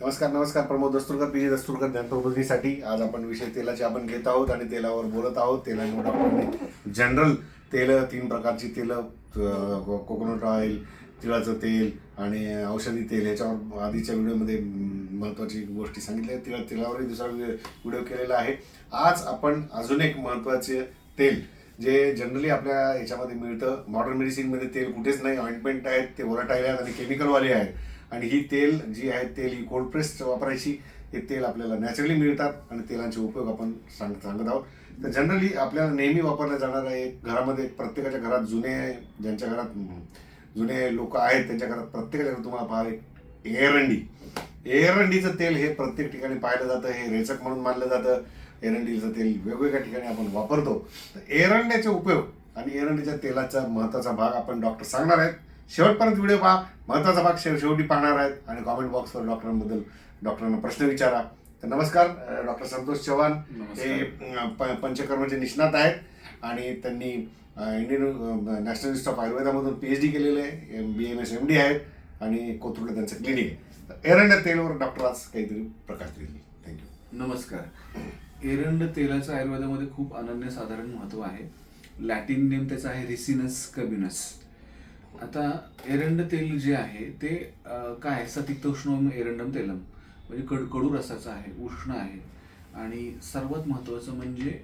नमस्कार नमस्कार. Pramod दस्तुरकर P G दस्तुरकर ज्ञानप्रबोधनीसाठी आज आपण विषय तेलाचे आपण घेत आहोत आणि तेलावर बोलत आहोत. तेलांवर जनरल तेल तीन प्रकारची तेलं कोकोनट ऑइल तिळाचं तेल आणि औषधी तेल. याच्यावर आधीच्या व्हिडिओमध्ये महत्त्वाची गोष्टी सांगितल्या. तिळा तेलावरही दुसरा व्हिडिओ केलेला आहे. आज आपण अजून एक महत्त्वाचे तेल जे जनरली आपल्या याच्यामध्ये मिळतं. मॉडर्न मेडिसिनमध्ये तेल कुठेच नाही. ऑइंटमेंट आहेत ते ओरटाईल आहेत आणि केमिकलवाले आहेत. आणि ही तेल जी आहे तेल ही कोल्ड प्रेस वापरायची हे तेल आपल्याला नॅचरली मिळतात आणि तेलांचे उपयोग आपण सांग सांगत आहोत. तर जनरली आपल्याला नेहमी वापरल्या जाणारा एक घरामध्ये प्रत्येकाच्या घरात जुने ज्यांच्या घरात जुने लोक आहेत त्यांच्या घरात प्रत्येकाच्या घरात तुम्हाला पहा एक एरंडी एरंडीचं तेल हे प्रत्येक ठिकाणी पाहिलं जातं हे रेचक म्हणून मानलं जातं. एरंडीचं तेल वेगवेगळ्या ठिकाणी आपण वापरतो. तर एरंड्याचे उपयोग आणि एरंडीच्या तेलाचा महत्त्वाचा भाग आपण डॉक्टर सांगणार आहेत. शेवटपर्यंत व्हिडिओ पहा. महत्त्वाचा भाग शेव शेवटी पाहणार आहेत आणि कॉमेंट बॉक्सवर डॉक्टरांबद्दल डॉक्टरांना प्रश्न विचारा. तर नमस्कार डॉक्टर संतोष चव्हाण. हे पंचकर्माचे निष्णात आहेत आणि त्यांनी इंडियन नॅशनल इन्स्टिट्यूट ऑफ आयुर्वेदामधून पी एच डी केलेले आहे. M B M S M D आहेत आणि कोथरूडला त्यांचं क्लिनिक आहे. एरंड्या तेलवर डॉक्टर आज काहीतरी प्रकाश देईल थँक्यू नमस्कार. एरंड तेलाचं आयुर्वेदामध्ये खूप अनन्यसाधारण महत्त्व आहे. लॅटिन नेम त्याचा आहे रिसिनस कबिनस आता एरंड तेल जे आहे ते काय? सतितोष्णम एरंडम तेलम. म्हणजे कड कडू रसाचं आहे उष्ण आहे. आणि सर्वात महत्त्वाचं म्हणजे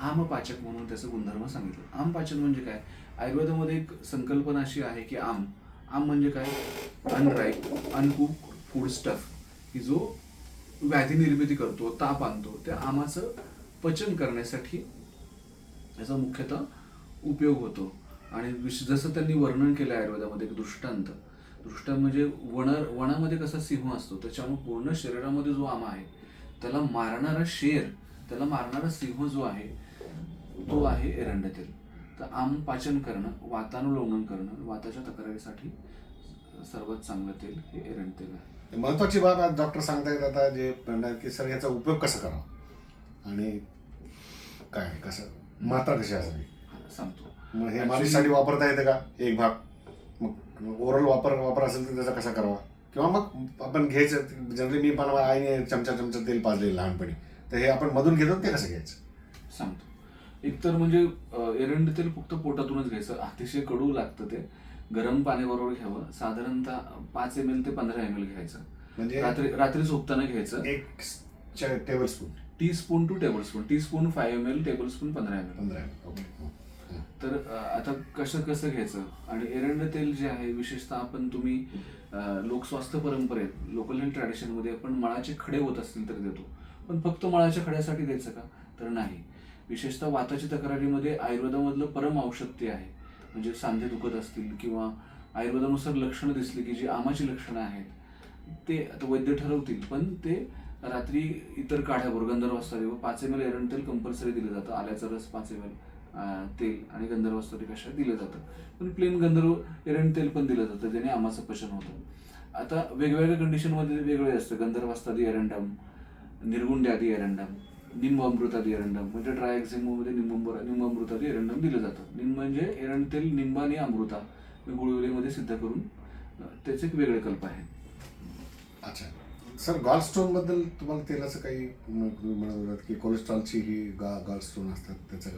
आमपाचक म्हणून त्याचं गुणधर्म सांगितलं. आमपाचक म्हणजे काय? आयुर्वेदामध्ये एक संकल्पना अशी आहे की आम. आम म्हणजे काय? Unripe uncook food stuff. की जो व्याधी निर्मिती करतो ताप आणतो त्या आमाचं पचन करण्यासाठी याचा मुख्यतः उपयोग होतो. आणि विश जसं त्यांनी वर्णन केलं आहे आयुर्वेदामध्ये एक दृष्टांत दृष्टांत म्हणजे वण वनामध्ये कसा सिंह असतो त्याच्यामुळे पूर्ण शरीरामध्ये जो आमा आहे त्याला मारणारा शेर त्याला मारणारा सिंह जो आहे तो आहे एरंड तेल तर आम पाचन करणं वातानुलोमन करणं वाताच्या तक्रारीसाठी सर्वात चांगलं तेल हे एरंड तेल आहे महत्वाची बाब आज डॉक्टर सांगतायत आता जे की सर याचा उपयोग कसा करावा? आणि काय कसं मात्रा कशी असावी? सांगतो. मग हे मालिशसाठी वापरता येतं का? एक भाग. मग ओरल वापर वापर असेल तर त्याचा कसा करावा? किंवा मग आपण घ्यायचं जनरली मी पण आईने चमचा चमचा तेल पाजले लहानपणी. तर हे आपण मधून घेतो ते कसं घ्यायचं? सांगतो. एकतर म्हणजे एरंड तेल फक्त पोटातूनच घ्यायचं. अतिशय कडू लागतं ते. गरम पाण्याबरोबर घ्यावं. साधारणतः पाच एम एल ते पंधरा एम एल घ्यायचं. म्हणजे रात्री रात्री झोपताना घ्यायचं. एक tablespoon teaspoon two tablespoon teaspoon five M L tablespoon पंधरा एम एल पंधरा ओके तर आता कसं कसं घ्यायचं? आणि एरंड तेल जे आहे विशेषतः आपण तुम्ही लोकस्वास्थ्य परंपरेत लोकल हेल्थ ट्रॅडिशनमध्ये आपण मळाचे खडे होत असतील तर देतो. पण फक्त मळाच्या खड्यासाठी द्यायचं का? तर नाही. विशेषतः वाताची तक्रारीमध्ये आयुर्वेदामधलं परम औषध ते आहे. म्हणजे सांधे दुखत असतील किंवा आयुर्वेदानुसार लक्षणं दिसली की जी आमाची लक्षणं आहेत ते आता वैद्य ठरवतील. पण ते रात्री इतर काढ्यावर गंधर्वास्तारी व पाच एम एल एरंड तेल कंपल्सरी दिलं जातं. आल्याचा रस पाच एम एल तेल आणि गंधर्वास्तरी कशा दिलं जातं. पण प्लेन गंधर्व एरंड तेल पण दिलं जातं ज्याने आमाचं पचन होतं. आता वेगवेगळ्या कंडिशनमध्ये वेगळे असतं. गंधर्वास्तादी एरंडम निर्गुंड्यादी एरंडम निंब अमृतादी एरंडम म्हणजे ड्राय एक्झिमोमध्ये निंब निंब अमृतादी एरंडम दिलं जातं. निंब म्हणजे एरंड तेल निंब आणि अमृता मी गुळवेलीमध्ये सिद्ध करून त्याचे एक वेगळे कल्प आहेत अच्छा. सर गॉलस्टोनबद्दल तुम्हाला तेलाचं काही म्हणत होतात की? कोलेस्ट्रॉलची ही गा गॉल स्टोन असतात त्याचा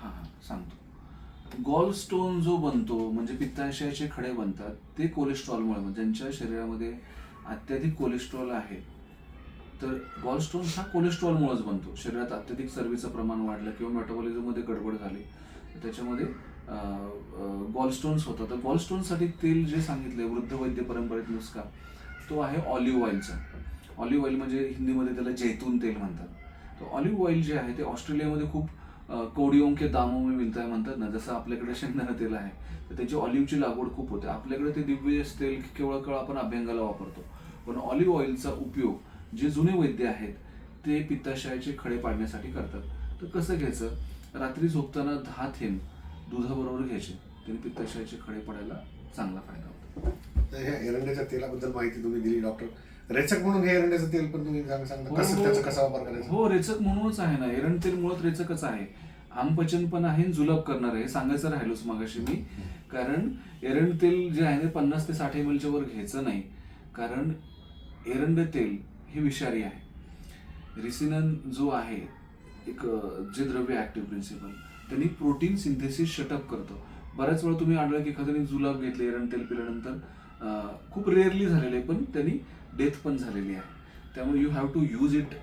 हां हां सांगतो. गॉल स्टोन जो बनतो म्हणजे पित्ताशयाचे खडे बनतात ते कोलेस्ट्रॉलमुळे म्हणजे ज्यांच्या शरीरामध्ये अत्याधिक कोलेस्ट्रॉल आहे तर गॉल स्टोन हा कोलेस्ट्रॉलमुळेच बनतो. शरीरात अत्याधिक चरबीचं प्रमाण वाढलं किंवा मेटाबॉलिझममध्ये गडबड झाली तर त्याच्यामध्ये गॉल स्टोन्स होतात. तर गॉल स्टोनसाठी तेल जे सांगितलं आहे वृद्ध वैद्य परंपरेत नुसका तो आहे ऑलिव्ह ऑइलचा ऑलिव्ह ऑइल म्हणजे हिंदीमध्ये त्याला जैतून तेल म्हणतात. तर ऑलिव्ह ऑइल जे आहे ते ऑस्ट्रेलियामध्ये खूप अ, कोडियों के दामों में मिळत आहे म्हणतात ना जसं आपल्याकडे शेंगदाणा तेल आहे तर त्याची ऑलिव्हची लागवड खूप होते. आपल्याकडे ते दिव्य तेल केवळ केवळ आपण अभ्यंगाला वापरतो. पण ऑलिव्ह ऑइलचा उपयोग जे जुने वैद्य आहेत ते पित्ताशयाचे खडे पाडण्यासाठी करतात. तर कसं घ्यायचं? रात्री झोपताना दहा थेंब दुधाबरोबर घ्यायचे. त्याने पित्ताशयाचे खडे पडायला चांगला फायदा होतो. ह्या एरंड्याच्या तेलाबद्दल माहिती तुम्ही दिली डॉक्टर. रेचक म्हणून हे एरंड्याचं तेल पण तुम्ही सांग- सांगता. हो, कसं हो. त्याचा कसा वापर करायचा? हो रेचक म्हणूनच आहे ना. एरंड तेल मुळात रेचकच आहे. आमपचन पण आहे जुलाब करणार आहे. सांगायचं राहिलोच मागाशी मी. कारण एरंड तेल जे आहे ते पन्नास ते साठ एम वर घ्यायचं नाही. कारण एरंड तेल हे विषारी आहे. रिसिनन जो आहे एक जे द्रव्य ऍक्टिव्ह प्रिन्सिपल त्यांनी प्रोटीन सिंथेसिस शटअप करतो. बऱ्याच वेळा तुम्ही आढळलं की एखाद्याने जुलाब घेतले एरंड तेल पिल्यानंतर खूप रेअरली झालेले आहे, पण त्यांनी डेथ पण झालेली आहे. त्यामुळे you have to use it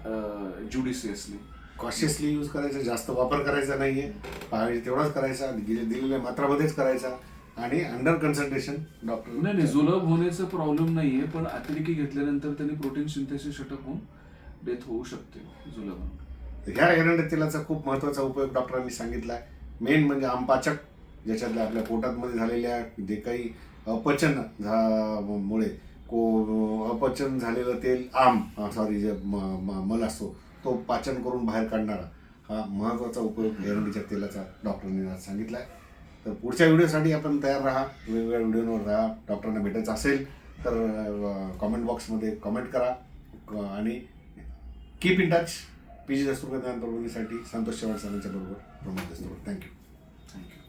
judiciously cautiously use करायचा जास्त वापर करायचा नाहीये. पाहिजे तेवढाच करायचा दिले- दिलेल्या मात्रामध्येच करायचा. आणि अंडर कन्सल्टेशन डॉक्टर नाही नाही जुलाब होण्याचा प्रॉब्लेम नाहीये पण अतिरेकी घेतल्यानंतर त्यांनी प्रोटीन सिंथेसिस शटअप होऊन डेथ होऊ शकते जुलाब ह्या एरंड तेलाचा खूप महत्त्वाचा उपयोग डॉक्टरांनी सांगितला आहे मेन म्हणजे आमपाचक ज्याच्यातल्या आपल्या पोटातमध्ये झालेल्या जे काही अपचन झा- मुळे को अपचन झालेलं तेल आम सॉरी जे म- म- मल असतो तो पाचन करून बाहेर काढणारा हा महत्त्वाचा उपयोग एरंडीच्या तेलाचा डॉक्टरांनी आज सांगितला आहे तर पुढच्या व्हिडिओसाठी आपण तयार राहा वेगवेगळ्या व्हिडिओवर राहा. डॉक्टरांना भेटायचं असेल तर कॉमेंट बॉक्समध्ये कमेंट करा. क- आणि keep in touch P G Dasturkar ज्ञान प्रबोधीसाठी संतोष चव्हाण सरांच्या बरोबर प्रमोद दस्तूर. Thank you thank you